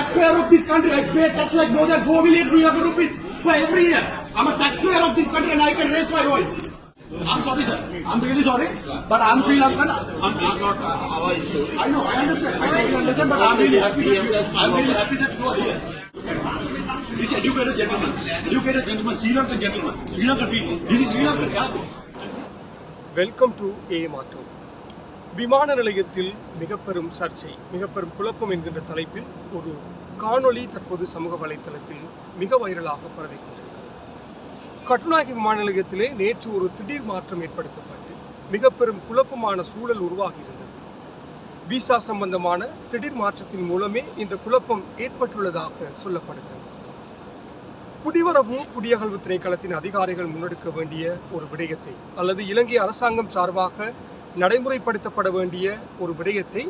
taxpayer of this country. I pay tax like more than 4 million 300 rupees for every year. I'm a taxpayer of this country and I can raise my voice. I'm sorry, sir. I'm really sorry, but I'm Sri Lankan. I'm, I'm not our issue. I know, I understand. I totally understand, but I'm really happy I'm really happy that you are here. This educated gentleman, educated gentleman, Sri Lankan gentleman, Sri Lankan people. This is Sri Lankan. Welcome to A Talk. விமான நிலையத்தில் மிக பெரும் சர்ச்சை மிக பெரும் குழப்பம் என்கின்ற தலைப்பில் ஒரு காணொளி தற்போது சமூக வலைத்தளத்தில் மிக வைரலாக பரவி கொண்டிருக்கிறது. கட்டுநாயகி விமான நிலையத்திலே நேற்று ஒரு திடீர் மாற்றம் ஏற்படுத்தப்பட்டு மிக பெரும் குழப்பமான சூழல் உருவாகி இருந்தது. விசா சம்பந்தமான திடீர் மாற்றத்தின் மூலமே இந்த குழப்பம் ஏற்பட்டுள்ளதாக சொல்லப்படுகிறது. குடிவரவு குடியகழ்வு திணைக்களத்தின் அதிகாரிகள் முன்னெடுக்க வேண்டிய ஒரு விடயத்தை அல்லது இலங்கை அரசாங்கம் சார்பாக நடைமுறைப்படுத்தப்பட வேண்டிய ஒரு விடயத்தை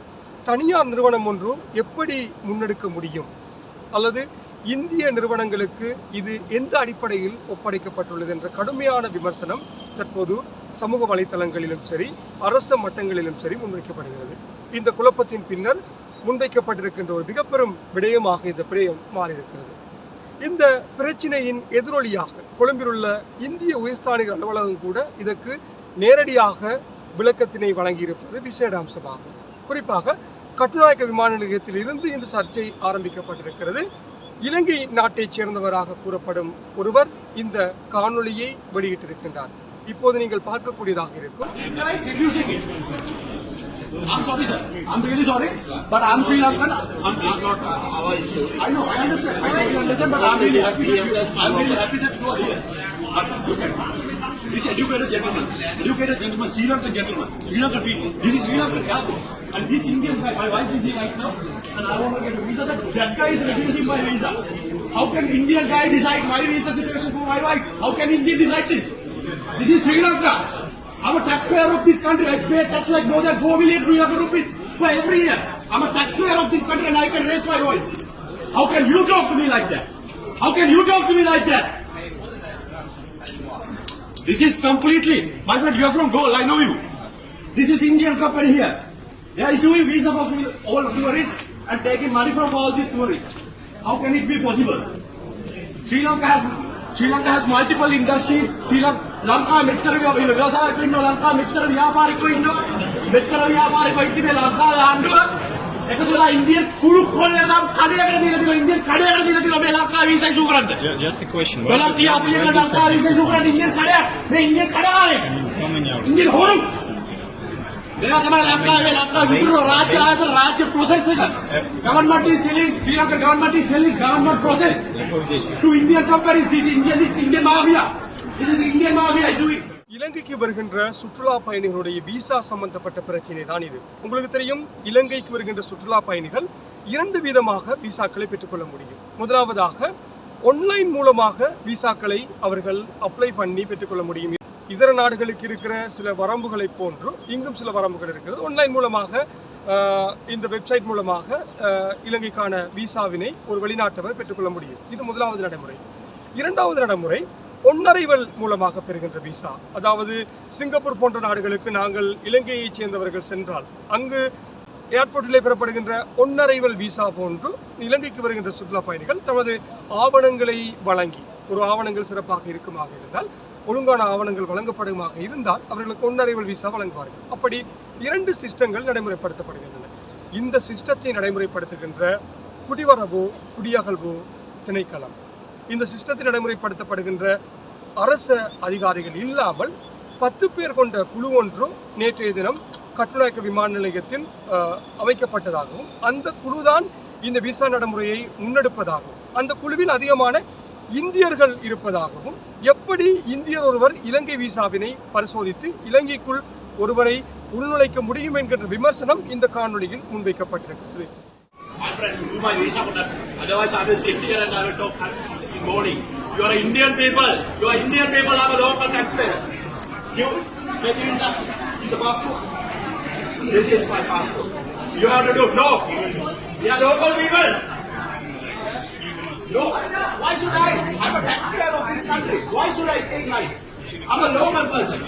தனியார் நிறுவனம் ஒன்று எப்படி முன்னெடுக்க முடியும்? அல்லது இந்திய நிறுவனங்களுக்கு இது எந்த அடிப்படையில் ஒப்படைக்கப்பட்டுள்ளது என்ற கடுமையான விமர்சனம் தற்போது சமூக வலைத்தளங்களிலும் சரி அரச மட்டங்களிலும் சரி முன்வைக்கப்படுகிறது. இந்த குழப்பத்தின் பின்னர் முன்வைக்கப்பட்டிருக்கின்ற ஒரு மிக பெரும் விடயமாக இந்த விடயம் மாறியிருக்கிறது. இந்த பிரச்சினையின் எதிரொலியாக கொழும்பிலுள்ள இந்திய உயர்ஸ்தானிகர் அலுவலகம் கூட இதற்கு நேரடியாக விளக்கத்தினை வழங்கியிருப்பது விசேட அம்சமாகும் குறிப்பாக கட்டுநாயக்க விமான நிலையத்தில் இருந்து இந்த சர்ச்சை ஆரம்பிக்கப்பட்டிருக்கிறது இலங்கை நாட்டைச் சேர்ந்தவராக கூறப்படும் ஒருவர் இந்த காணொளியை வெளியிட்டிருக்கின்றார் இப்போது நீங்கள் பார்க்கக்கூடியதாக இருக்கும் This guy refusing it. I'm sorry, sir. I'm really sorry. But I'm Sri Lankan. I'm, I'm not. Our issue. I know, I understand. I totally understand, but I'm really happy that you, I'm really happy that you are here. This educated gentleman, educated gentleman, Sri Lankan gentleman, Sri Lankan people. This is Sri Lankan yeah. And this Indian guy, my wife is here right now, and I want to get a visa. That, that guy is refusing my visa. How can Indian guy decide my visa situation for my wife? How can Indian decide this? This is Sri Lanka. I'm a taxpayer of this country. I pay tax like more than 4 million Sri Lankan rupees for every year. I'm a taxpayer of this country and I can raise my voice. How can you talk to me like that? How can you talk to me like that? This is completely, my friend, you are from Goal, I know you. This is Indian company here. They are issuing visa for all tourists and taking money from all these tourists. How can it be possible? Sri Lanka has Sri Lanka has multiple industries. Sri Lanka ಮೆಚ್ಚರ ವ್ಯವಸಾಯಕ್ಕಿಂದು Lanka of ವ್ಯಾಪಾರಿಕ್ಕೂ ಇಂದು ಮೆಚ್ಚರ ವ್ಯಾಪಾರಿಕ್ಕೂ ಇದ್ದಿದೆ ಲಂಕಾ ಅಂಡು ඒක තුලා Indian කුරු කොල්ලනම් කඩේකට දීලා තියෙනවා Indian කඩේකට දීලා තියෙනවා මේ ලංකාව වීසයි සූ කරන්න just a question what බලන්න තියා අපිට ලංකාව වීසයි සූ කරන්න ඉන්දියන් කඩයක් මේ ඉන්දියන් කඩාවේ ඉන්දියන් හොරු देखा तुम्हारा लगता है लगता है राज्य आया तो राज्य process government is selling Sri Lanka government is selling government process to Indian companies this Indian this Indian mafia this is Indian mafia issue இலங்கைக்கு வருகின்ற சுற்றுலா பயணிகளுடைய விசா சம்பந்தப்பட்ட பிரச்சனை தான் இது. உங்களுக்கு தெரியும் இலங்கைக்கு வருகின்ற சுற்றுலா பயணிகள் இரண்டு விதமாக விசாக்களை பெற்றுக்கொள்ள முடியும். முதலாவதாக ஒன்லைன் மூலமாக விசாக்களை அவர்கள் அப்ளை பண்ணி பெற்றுக்கொள்ள முடியும். இதர நாடுகளுக்கு இருக்கிற சில வரம்புகளை போன்று இங்கும் சில வரம்புகள் இருக்கிறது. ஒன்லைன் மூலமாக இந்த வெப்சைட் மூலமாக இலங்கைக்கான விசாவினை ஒரு வெளிநாட்டவர் பெற்றுக்கொள்ள முடியும். இது முதலாவது நடைமுறை. இரண்டாவது நடைமுறை ஒன்னரைவல் மூலமாக பெறுகின்ற விசா அதாவது சிங்கப்பூர் போன்ற நாடுகளுக்கு நாங்கள் இலங்கையைச் சேர்ந்தவர்கள் சென்றால் அங்கு ஏர்போர்ட்டிலே பெறப்படுகின்ற ஒன்னரைவல் விசா போன்று இலங்கைக்கு வருகின்ற சுற்றுலா பயணிகள் தமது ஆவணங்களை வழங்கி ஒரு ஆவணங்கள் சிறப்பாக இருக்குமாக இருந்தால் ஒழுங்கான ஆவணங்கள் வழங்கப்படுமாக இருந்தால் அவர்களுக்கு ஒன்னரைவல் விசா வழங்குவார்கள். அப்படி இரண்டு சிஸ்டங்கள் நடைமுறைப்படுத்தப்படுகின்றன. இந்த சிஸ்டத்தை நடைமுறைப்படுத்துகின்ற குடிவரவு குடியகல்வு திணைக்களம். இந்த சிஸ்டத்தில் நடைமுறைப்படுத்தப்படுகின்ற அரச அதிகாரிகள் இல்லாமல் பத்து பேர் கொண்ட குழு ஒன்றும் நேற்றைய தினம் கட்டுநாயக்க விமான நிலையத்தில் அமைக்கப்பட்டதாகவும் அந்த குழுதான் இந்த விசா நடைமுறையை முன்னெடுப்பதாகவும் அந்த குழுவில் அதிகமான இந்தியர்கள் இருப்பதாகவும் எப்படி இந்தியர் ஒருவர் இலங்கை விசாவினை பரிசோதித்து இலங்கைக்குள் ஒருவரை உள்நுழைக்க முடியும் என்கின்ற விமர்சனம் இந்த காணொலியில் முன்வைக்கப்பட்டிருக்கிறது. Morning. You are Indian people. You are Indian people. I'm a local taxpayer. You, the visa. Give the passport. This is my passport. You have to do. No. We are local people. No. Why should I? I'm a taxpayer of this country. Why should I take life? I'm a local person.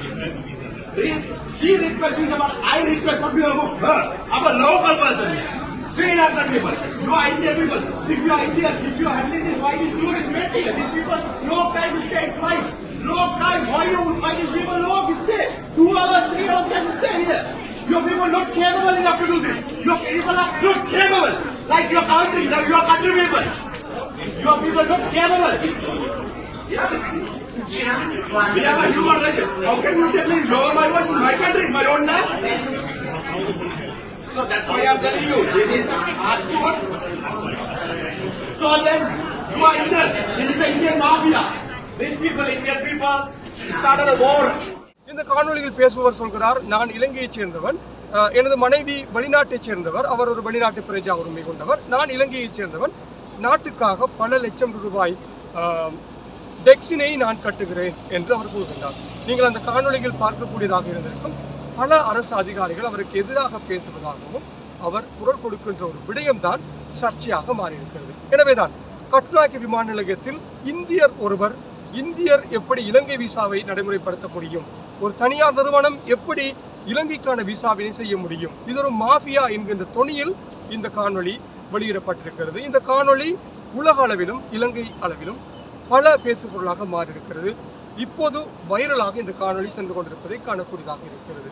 She requests but I request what we have her. I'm a local person. Sri Lankan people, you are Indian people. If you are Indian, if you are handling this, why these tourists met here? These people, no time to stay flights. No time. Why you why these people no stay? Two hours, three hours can stay here. Your people not capable enough to do this. Your people are not capable. Like your country, like your country people. Your people not capable. Yeah. Yeah. We have a human rights. How can you tell me lower my voice in my country, in my own land? So that's why I'm telling you, this is the passport. So then, you are Indian. This is an Indian mafia. These people, Indian people, started a war. இந்த காணொலியில் பேசுபவர் சொல்கிறார் நான் இலங்கையைச் சேர்ந்தவன் எனது மனைவி வெளிநாட்டைச் சேர்ந்தவர் அவர் ஒரு வெளிநாட்டு பிரஜா உரிமை கொண்டவர் நான் இலங்கையைச் சேர்ந்தவன் நாட்டுக்காக பல லட்சம் ரூபாய் டெக்ஸினை நான் கட்டுகிறேன் என்று அவர் கூறுகின்றார் நீங்கள் அந்த காணொளியில் பார்க்கக்கூடியதாக இருந்திருக்கும் பல அரசு அதிகாரிகள் அவருக்கு எதிராக பேசுவதாகவும் அவர் குரல் கொடுக்கின்ற ஒரு விடயம்தான் சர்ச்சையாக மாறியிருக்கிறது. எனவேதான் கட்டுநாயக்க விமான நிலையத்தில் இந்தியர் ஒருவர் இந்தியர் எப்படி இலங்கை விசாவை நடைமுறைப்படுத்த முடியும்? ஒரு தனியார் நிறுவனம் எப்படி இலங்கைக்கான விசாவினை செய்ய முடியும்? இது ஒரு மாஃபியா என்கின்ற தொனியில் இந்த காணொளி வெளியிடப்பட்டிருக்கிறது. இந்த காணொளி உலக அளவிலும் இலங்கை அளவிலும் பல பேசுபொருளாக மாறியிருக்கிறது. இப்போது வைரலாக இந்த காணொளி சென்று கொண்டிருப்பதை காணக்கூடியதாக இருக்கிறது.